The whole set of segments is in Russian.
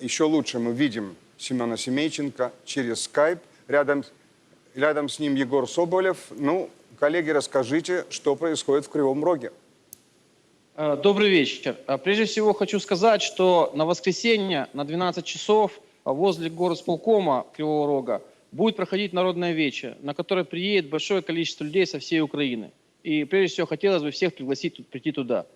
Еще лучше мы видим Семена Семейченко через скайп. Рядом, рядом с ним Егор Соболев. Ну, коллеги, расскажите, что происходит в Кривом Роге. Э, Добрый вечер. Э, Прежде всего хочу сказать, что на воскресенье на 12 часов э, возле горосполкома Кривого Рога будет проходить народная вече, на которое приедет большое количество людей со всей Украины. И прежде всего хотелось бы всех пригласить прийти туда.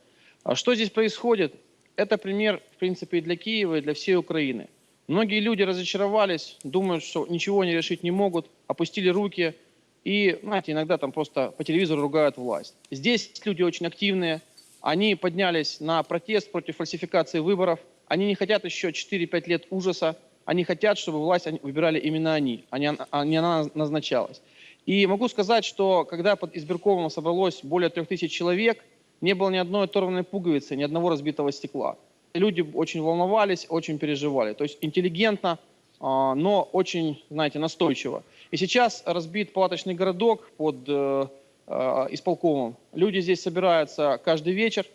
А что здесь происходит? Это пример, в принципе, и для Киева, и для всей Украины. Многие люди разочаровались, думают, что ничего не решить не могут, опустили руки и, знаете, иногда там просто по телевизору ругают власть. Здесь люди очень активные, они поднялись на протест против фальсификации выборов, они не хотят еще 4-5 лет ужаса, они хотят, чтобы власть выбирали именно они, а а не она назначалась. И могу сказать, что когда под избирковым собралось более трех тысяч человек, не было ни одной оторванной пуговицы, ни одного разбитого стекла. Люди очень волновались, очень переживали. То есть интеллигентно, а, но очень, знаете, настойчиво. И сейчас разбит палаточный городок под э, э, исполкомом. Люди здесь собираются каждый вечер.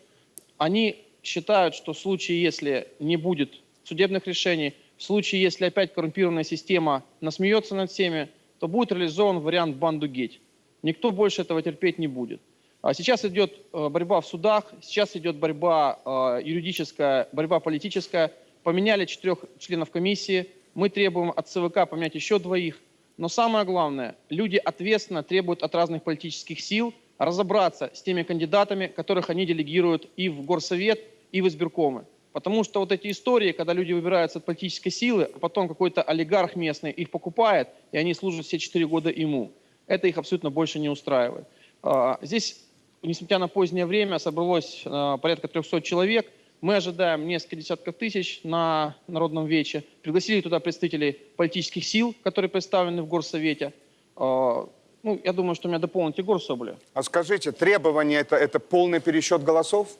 Они считают, что в случае, если не будет судебных решений, в случае, если опять коррумпированная система насмеется над всеми, то будет реализован вариант банду геть. Никто больше этого терпеть не будет. А Сейчас идет э, борьба в судах, сейчас идет борьба э, юридическая, борьба политическая. Поменяли четырех членов комиссии. Мы требуем от ЦВК поменять еще двоих. Но самое главное, люди ответственно требуют от разных политических сил разобраться с теми кандидатами, которых они делегируют и в Горсовет, и в избиркомы. Потому что вот эти истории, когда люди выбираются от политической силы, а потом какой-то олигарх местный их покупает, и они служат все четыре года ему, это их абсолютно больше не устраивает. А, Здесь, несмотря на позднее время, собралось а, порядка 300 человек. Мы ожидаем несколько десятков тысяч на Народном Вече. Пригласили туда представителей политических сил, которые представлены в Горсовете. А, Ну, я думаю, что меня дополнит Егор Соболев. А скажите, требование это, это полный пересчет голосов?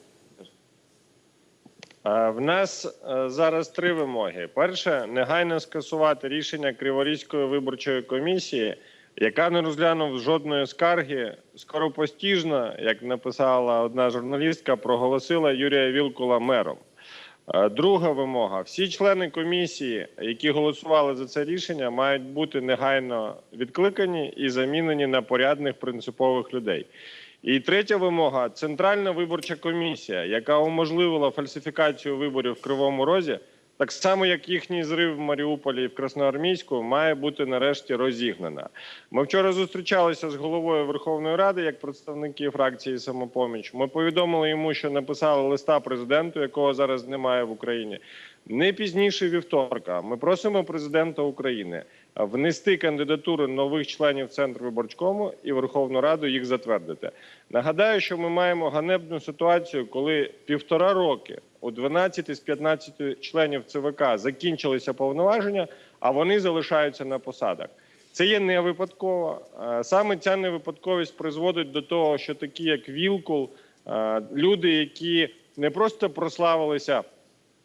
Е, В нас е, зараз три вимоги. Перше, негайно скасувати рішення Криворізької виборчої комісії, яка не розглянув жодної скарги, скоропостіжно, як написала одна журналістка, проголосила Юрія Вілкула мером. Е, Друга вимога: всі члени комісії, які голосували за це рішення, мають бути негайно відкликані і замінені на порядних принципових людей. І третя вимога Центральна виборча комісія, яка уможливила фальсифікацію виборів в Кривому Розі, так само як їхній зрив в Маріуполі і в Красноармійську, має бути нарешті розігнана. Ми вчора зустрічалися з головою Верховної Ради як представники фракції самопоміч. Ми повідомили йому, що написали листа президенту, якого зараз немає в Україні. Не пізніше вівторка. Ми просимо президента України внести кандидатури нових членів Центрвиборчкому і Верховну Раду їх затвердити. Нагадаю, що ми маємо ганебну ситуацію, коли півтора роки у 12 з 15 членів ЦВК закінчилися повноваження, а вони залишаються на посадах. Це є не випадково. Е, Саме ця невипадковість призводить до того, що такі, як Вілкул, е, люди, які не просто прославилися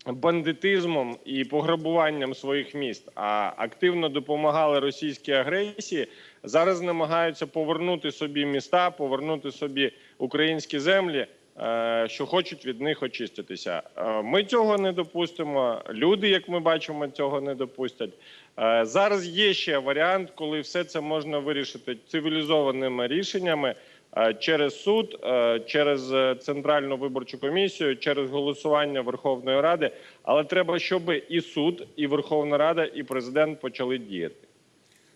бандитизмом і пограбуванням своїх міст, а активно допомагали російській агресії, зараз намагаються повернути собі міста, повернути собі українські землі, що хочуть від них очиститися. Е, Ми цього не допустимо. Люди, як ми бачимо, цього не допустять. Е, Зараз є ще варіант, коли все це можна вирішити цивілізованими рішеннями е, через суд, е, через е, центральну виборчу комісію, через голосування Верховної Ради. Але треба, щоб і суд, і Верховна Рада, і президент почали діяти.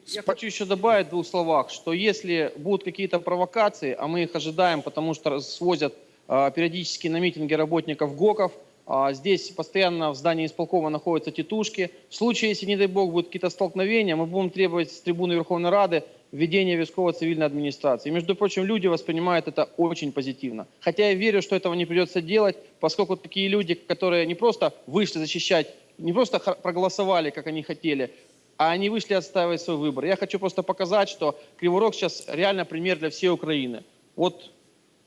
Я хочу еще добавить в двух словах, что если будут какие-то провокации, а мы их ожидаем, потому что свозят периодически на митинги работников ГОКов, а, здесь постоянно в здании исполкома находятся тетушки. В случае, если, не дай бог, будут какие-то столкновения, мы будем требовать с трибуны Верховной Рады введения військово-цивильной администрации. Между прочим, люди воспринимают это очень позитивно. Хотя я верю, что этого не придется делать, поскольку такие люди, которые не просто вышли защищать, не просто проголосовали, как они хотели, а они вышли отстаивать свой выбор. Я хочу просто показать, что Кривой Рог сейчас реально пример для всей Украины. Вот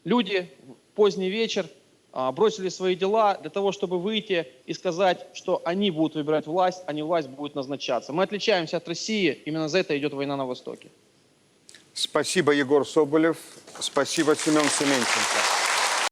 люди в поздний вечер а, бросили свои дела для того, чтобы выйти и сказать, что они будут выбирать власть, а не власть будет назначаться. Мы отличаемся от России, именно за это идет война на Востоке. Спасибо, Егор Соболев. Спасибо, Семен Семенченко.